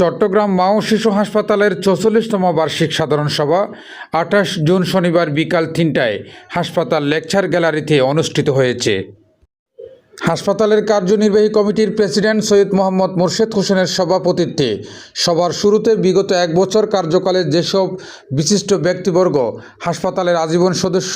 চট্টগ্রাম মা ও শিশু হাসপাতালের চৌচল্লিশতম বার্ষিক সাধারণ সভা আঠাশ জুন শনিবার বিকাল তিনটায় হাসপাতাল লেকচার গ্যালারিতে অনুষ্ঠিত হয়েছে। হাসপাতালের কার্যনির্বাহী কমিটির প্রেসিডেন্ট সৈয়দ মোহাম্মদ মোর্শেদ হোসেনের সভাপতিত্বে সবার শুরুতে বিগত এক বছর কার্যকালে যেসব বিশিষ্ট ব্যক্তিবর্গ হাসপাতালের আজীবন সদস্য,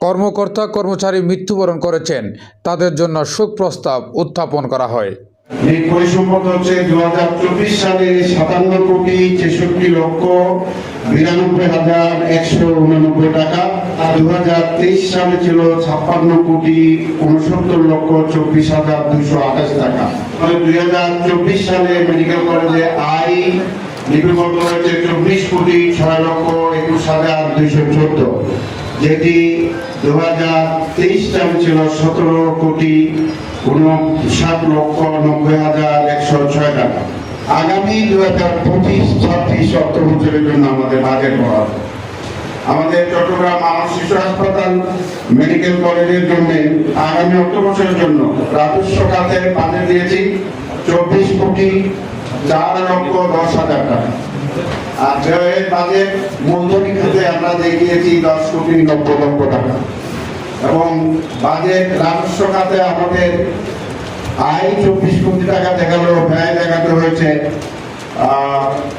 কর্মকর্তা, কর্মচারী মৃত্যুবরণ করেছেন, তাদের জন্য শোক প্রস্তাব উত্থাপন করা হয়। এই পরিসম্পদ হচ্ছে দু হাজার চব্বিশ সালে সাতান্ন কোটি ছেষট্টি লক্ষ বিরানব্বই হাজার একশো উননব্বই টাকা। আর দু হাজার তেইশ সালে ছিল ছাপ্পান্ন কোটি উনসত্তর লক্ষ চব্বিশ হাজার দুশো আঠাশ টাকা। দুই হাজার চব্বিশ সালে মেডিকেল কলেজে আই লিপিবদ্ধ হয়েছে চব্বিশ কোটি ছয় লক্ষ একুশ হাজার দুইশো চোদ্দ। যেটি দু হাজার তেইশ সাল ছিল সতেরো কোটি উনষাট লক্ষ নব্বই হাজার একশো ছয় টাকা। আগামী দু হাজার পঁচিশ, ছাব্বিশ অর্থ জন্য আমাদের বাজেট বরাদ্দ আমাদের চট্টগ্রাম মানব শিশু হাসপাতাল মেডিকেল কলেজের জন্য আগামী অর্থ বছরের জন্য রাজস্ব খাতে বাজেট দিয়েছি চব্বিশ কোটি চার লক্ষ দশ হাজার টাকা। আর বাজেট মূলধনী খাতে আমরা দেখিয়েছি দশ কোটি নব্বই লক্ষ টাকা। এবং বাজেট রাজস্ব খাতে আমাদের আয় চব্বিশ কোটি টাকা দেখাল, ব্যয় দেখাতে হয়েছে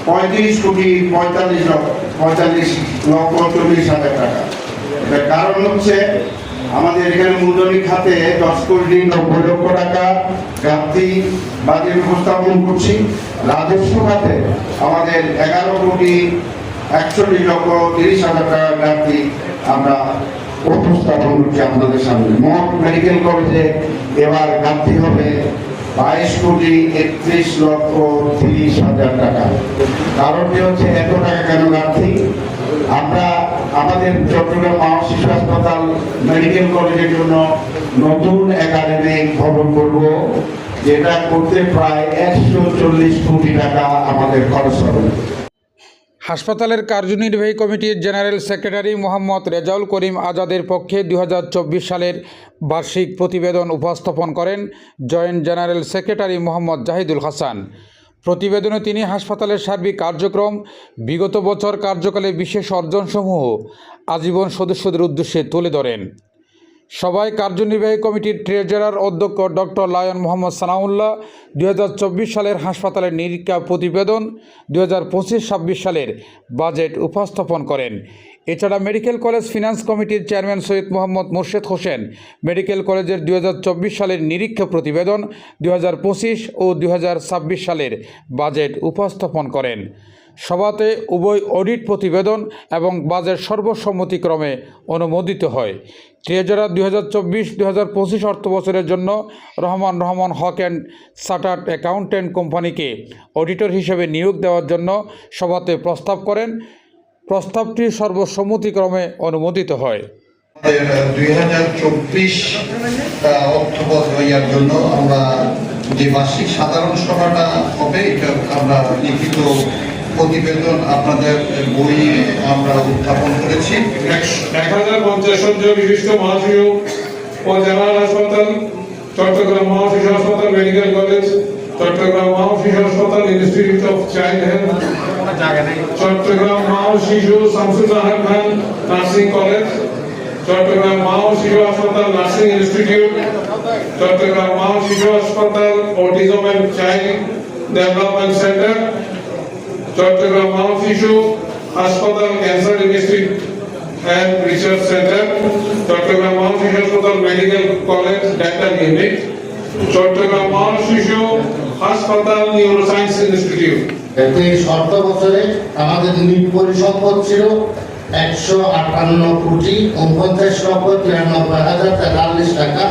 পঁয়ত্রিশ কোটি পঁয়তাল্লিশ পঁয়তাল্লিশ লক্ষ চল্লিশ হাজার টাকা। এটার কারণ হচ্ছে আমাদের এখানে মূলধনী খাতে দশ কোটি নব্বই লক্ষ টাকা ঘাটতি বাজেট উপস্থাপন করছি। রাজস্ব খাতে আমাদের এগারো কোটি একচল্লিশ লক্ষ তিরিশ হাজার টাকা ঘাটতি আমরা উপস্থাপন করছি আপনাদের সামনে। মোট মেডিকেল কলেজে এবার ঘাটতি হবে বাইশ কোটি একত্রিশ লক্ষ তিরিশ হাজার টাকা। কারণটি হচ্ছে এত টাকা কেন ঘাটতি? আমরা আমাদের চট্টগ্রাম মা ও শিশু হাসপাতাল মেডিকেল কলেজের জন্য নতুন একাডেমিক ভবন করব, যেটা করতে প্রায় একশো চল্লিশ কোটি টাকা আমাদের খরচ হবে। হাসপাতালের কার্যনির্বাহী কমিটির জেনারেল সেক্রেটারি মোহাম্মদ রেজাউল করিম আজাদের পক্ষে দু হাজার চব্বিশ সালের বার্ষিক প্রতিবেদন উপস্থাপন করেন joint general secretary Mohammad Zahidul Hasan. প্রতিবেদনে তিনি হাসপাতালের সার্বিক কার্যক্রম, বিগত বছর কার্যকালে বিশেষ অর্জনসমূহ আজীবন সদস্যদের উদ্দেশ্যে তুলে ধরেন। সবাই কার্যনির্বাহী কমিটির ট্রেজারার অধ্যক্ষ ডক্টর লায়ন মোহাম্মদ সানাউল্লাহ, দুই হাজার চব্বিশ সালের হাসপাতালের নিরীক্ষা প্রতিবেদন দু হাজার সালের বাজেট উপস্থাপন করেন। এছাড়া মেডিকেল কলেজ ফিনান্স কমিটির চেয়ারম্যান সৈয়দ মোহাম্মদ মোর্শেদ হোসেন, মেডিকেল কলেজের দু হাজার চব্বিশ সালের নিরীক্ষা প্রতিবেদন দু হাজার পঁচিশ ও দু হাজার ছাব্বিশ সালের বাজেট উপস্থাপন করেন। সভাতে উভয় অডিট প্রতিবেদন এবং বাজেট সর্বসম্মতিক্রমে অনুমোদিত হয়। ট্রেজারার দুই হাজার চব্বিশ, দুই হাজার পঁচিশ জন্য Rahman Rahman Haque and chartered accountant কোম্পানিকে অডিটর হিসেবে নিয়োগ দেওয়ার জন্য সভাতে প্রস্তাব করেন। প্রস্তাবটি সর্বসম্মতিক্রমে অনুমোদিত হয়। দুই হাজার চব্বিশ বছরের জন্য আমরা যে বার্ষিক সাধারণ সভাটা হবে, এটা আমরা লিখিত প্রতিবেদন আপনাদের বই আমরা উত্থাপন করেছি। এক হাজার পঞ্চাশ বিশিষ্ট মহাশিশু ও জেনারেল হাসপাতাল, চট্টগ্রাম মহাশিশু হাসপাতাল, মেডিকেল কলেজ, চট্টগ্রাম হাসপাতাল, institute of child health, Chittagong মা ও শিশু খান নার্সিং কলেজ, চট্টগ্রাম মা ও শিশু হাসপাতাল, নার্সিং ইনস্টিটিউট, চট্টগ্রাম মা ও শিশু হাসপাতাল, autism and child development centre Chittagong মা ও শিশু হাসপাতাল cancer institute and Research Center, Chittagong মহা শিশু হাসপাতাল medical college dental unit Chittagong মহা শিশু হাসপাতাল নিউরোসায়েন্স ইনস্টিটিউট। তেইশ অর্থ বছরে আমাদের নিট পরিসম্পদ ছিল একশো আটান্ন কোটি উনপঞ্চাশ লক্ষ তিরানব্বই হাজার তেতাল্লিশ টাকা।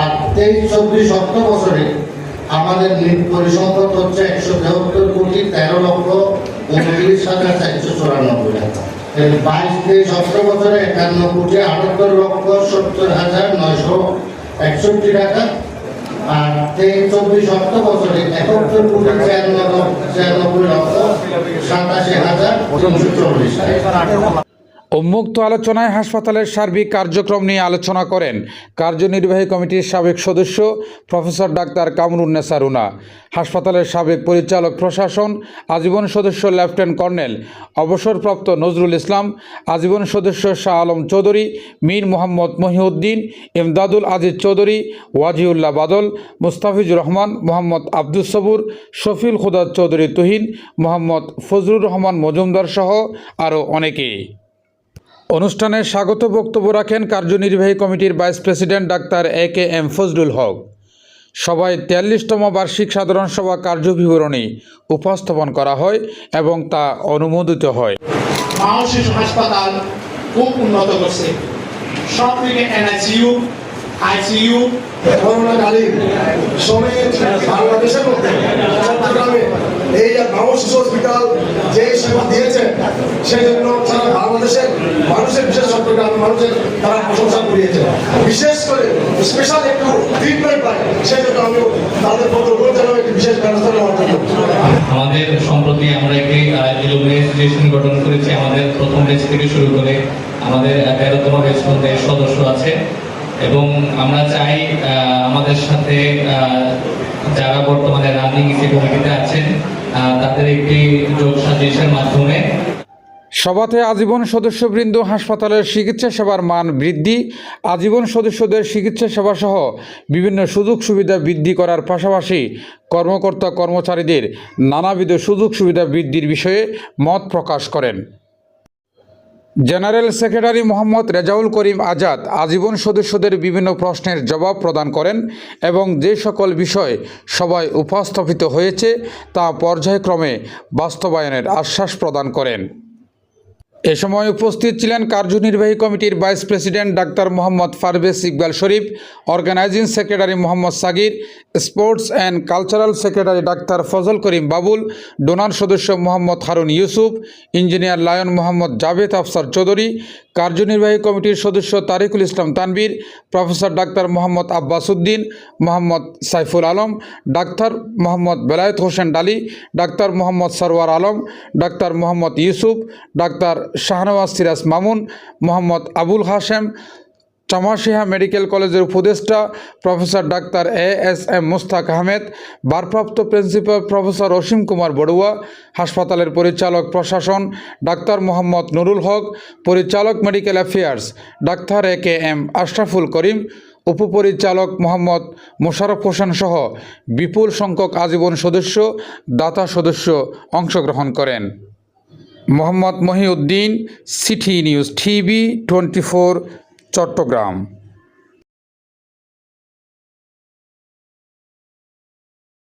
আর তেইশ চব্বিশ অর্থ বছরে আমাদের নিট পরিসম্পদ হচ্ছে একশো তেহত্তর কোটি তেরো লক্ষ উনত্রিশ হাজার চারশো চুরানব্বই টাকা এর বাইশ তেইশ অর্থ বছরে একান্ন কোটি আটাত্তর লক্ষ সত্তর হাজার নয়শো একষট্টি টাকা। আর তেইশ চব্বিশ অর্থ বছরে একাত্তর কোটি ছিয়ানব্বই লক্ষ সাতাশি হাজার তিনশো চল্লিশ উন্মুক্ত আলোচনায় হাসপাতালের সার্বিক কার্যক্রম নিয়ে আলোচনা করেন কার্যনির্বাহী কমিটির সাবেক সদস্য প্রফেসর ডাক্তার কামরুন্নেসা রুনা হাসপাতালের সাবেক পরিচালক প্রশাসন, আজীবন সদস্য লেফটেন্যান্ট কর্নেল অবসরপ্রাপ্ত নজরুল ইসলাম, আজীবন সদস্য শাহ আলম চৌধুরী, মীর মোহাম্মদ মহিউদ্দিন, ইমদাদুল আজিজ চৌধুরী, ওয়াজিউল্লাহ বাদল, মুস্তাফিজুর রহমান, মোহাম্মদ আব্দুস সবুর শফিল খুদার চৌধুরী তুহিন, মোহাম্মদ ফজলুর রহমান মজুমদার সহ আরও অনেকেই অনুষ্ঠানে স্বাগত বক্তব্য রাখেন কার্যনির্বাহী কমিটির vice president doctor A K M Fazlul Haque. সবাই তেয়াল্লিশতম বার্ষিক সাধারণ সভা কার্যবিবরণী উপস্থাপন করা হয় এবং তা অনুমোদিত হয়। শিশু হাসপাতাল খুব উন্নত করছে। সব থেকে এনআইসিইউ আইসিইউ করোনাকালীন সময়ে বাংলাদেশের মধ্যে চট্টগ্রামে এই শিশু হসপিটাল যে সেবা দিয়েছে সেই জন্য সারা বাংলাদেশের মানুষের বিশেষ চট্টগ্রাম মানুষের তারা প্রশংসা করিয়েছে বিশেষ করে স্পেশাল একটু ট্রিটমেন্ট পায়, সেই জন্য আমি তাদের প্রতি অনুরোধ জানাব একটি বিশেষ ব্যবস্থা নেওয়ার জন্য। আমাদের সম্প্রতি আমরা একটি অ্যাসোসিয়েশন গঠন করেছি। আমাদের প্রথম ব্যাচ থেকে শুরু করে আমাদের তেরোতম ব্যাচ মধ্যে সদস্য আছে। এবং আমরা চাই আমাদের সাথে যারা বর্তমানে রানিং কমিটিতে আছেন তাদের একটি যোগ সাজেশনের মাধ্যমে সভাতে আজীবন সদস্যবৃন্দ, হাসপাতালের চিকিৎসা সেবার মান বৃদ্ধি, আজীবন সদস্যদের চিকিৎসা সেবা সহ বিভিন্ন সুযোগ সুবিধা বৃদ্ধি করার পাশাপাশি কর্মকর্তা কর্মচারীদের নানাবিধ সুযোগ সুবিধা বৃদ্ধির বিষয়ে মত প্রকাশ করেন। জেনারেল সেক্রেটারি মোহাম্মদ রেজাউল করিম আজাদ আজীবন সদস্যদের বিভিন্ন প্রশ্নের জবাব প্রদান করেন এবং যে সকল বিষয় সবাই উপস্থাপিত হয়েছে তা পর্যায়ক্রমে বাস্তবায়নের আশ্বাস প্রদান করেন। এ সময় উপস্থিত ছিলেন কার্যনির্বাহী কমিটির vice president doctor Mohammad Parvez Iqbal Sharif, organising secretary Mohammad Sagir, sports and cultural secretary doctor Fazal Karim Babul, donor সদস্য মোহাম্মদ হারুন ইউসুফ, ইঞ্জিনিয়ার লায়ন মোহাম্মদ জাভেদ আফসার চৌধুরী কার্যনির্বাহী কমিটির সদস্য Tariqul Islam Tanvir professor doctor Mohammad Abbas Uddin Mohammad Saiful Alam, doctor Mohammad Belayet Hossain Dali, doctor Mohammad Sarwar Alam, doctor Mohammad Yusuf, doctor Shahnawaz Siraj Mamun, Mohammad Abul Hashem চামাশিহা medical কলেজের উপদেষ্টা professor doctor A S M Mustaq Ahmed, ভারপ্রাপ্ত principal professor Asim Kumar Barua, হাসপাতালের পরিচালক প্রশাসন doctor Mohammad Nurul Haque, পরিচালক medical affairs doctor A K M Ashraful Karim, উপপরিচালক মোহাম্মদ মোশারফ হোসেন সহ বিপুল সংখ্যক আজীবন সদস্য, দাতা সদস্য অংশগ্রহণ করেন। Mohammad Mohiuddin, city news TV, twenty four Chittagong.